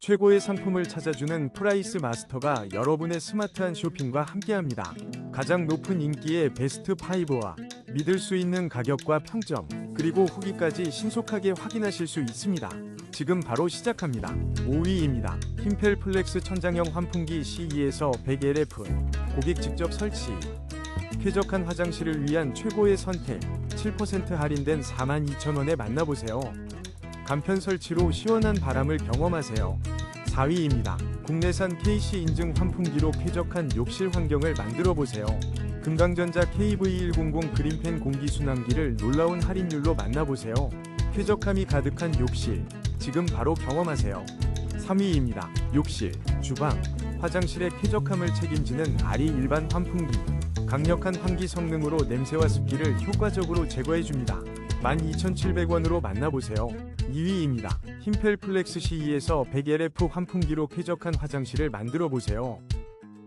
최고의 상품을 찾아주는 프라이스 마스터가 여러분의 스마트한 쇼핑과 함께합니다. 가장 높은 인기의 베스트 5와 믿을 수 있는 가격과 평점, 그리고 후기까지 신속하게 확인하실 수 있습니다. 지금 바로 시작합니다. 5위입니다. 힘펠 플렉스 천장형 환풍기 CE에서 100LF 고객 직접 설치 쾌적한 화장실을 위한 최고의 선택 7% 할인된 42,000원에 만나보세요. 간편 설치로 시원한 바람을 경험하세요. 4위입니다. 국내산 KC 인증 환풍기로 쾌적한 욕실 환경을 만들어 보세요. 금강전자 KV100 그린펜 공기순환기를 놀라운 할인율로 만나보세요. 쾌적함이 가득한 욕실, 지금 바로 경험하세요. 3위입니다. 욕실, 주방, 화장실의 쾌적함을 책임지는 아리 일반 환풍기. 강력한 환기 성능으로 냄새와 습기를 효과적으로 제거해줍니다. 12,700원으로 만나보세요. 2위입니다. 힘펠 플렉스 CE에서 100LF 환풍기로 쾌적한 화장실을 만들어 보세요.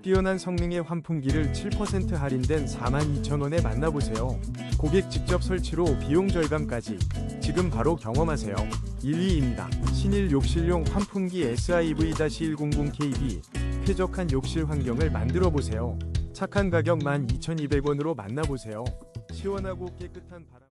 뛰어난 성능의 환풍기를 7% 할인된 42,000원에 만나보세요. 고객 직접 설치로 비용 절감까지 지금 바로 경험하세요. 1위입니다. 신일 욕실용 환풍기 SIV-100KB 쾌적한 욕실 환경을 만들어 보세요. 착한 가격 12,200원으로 만나보세요. 시원하고 깨끗한 바람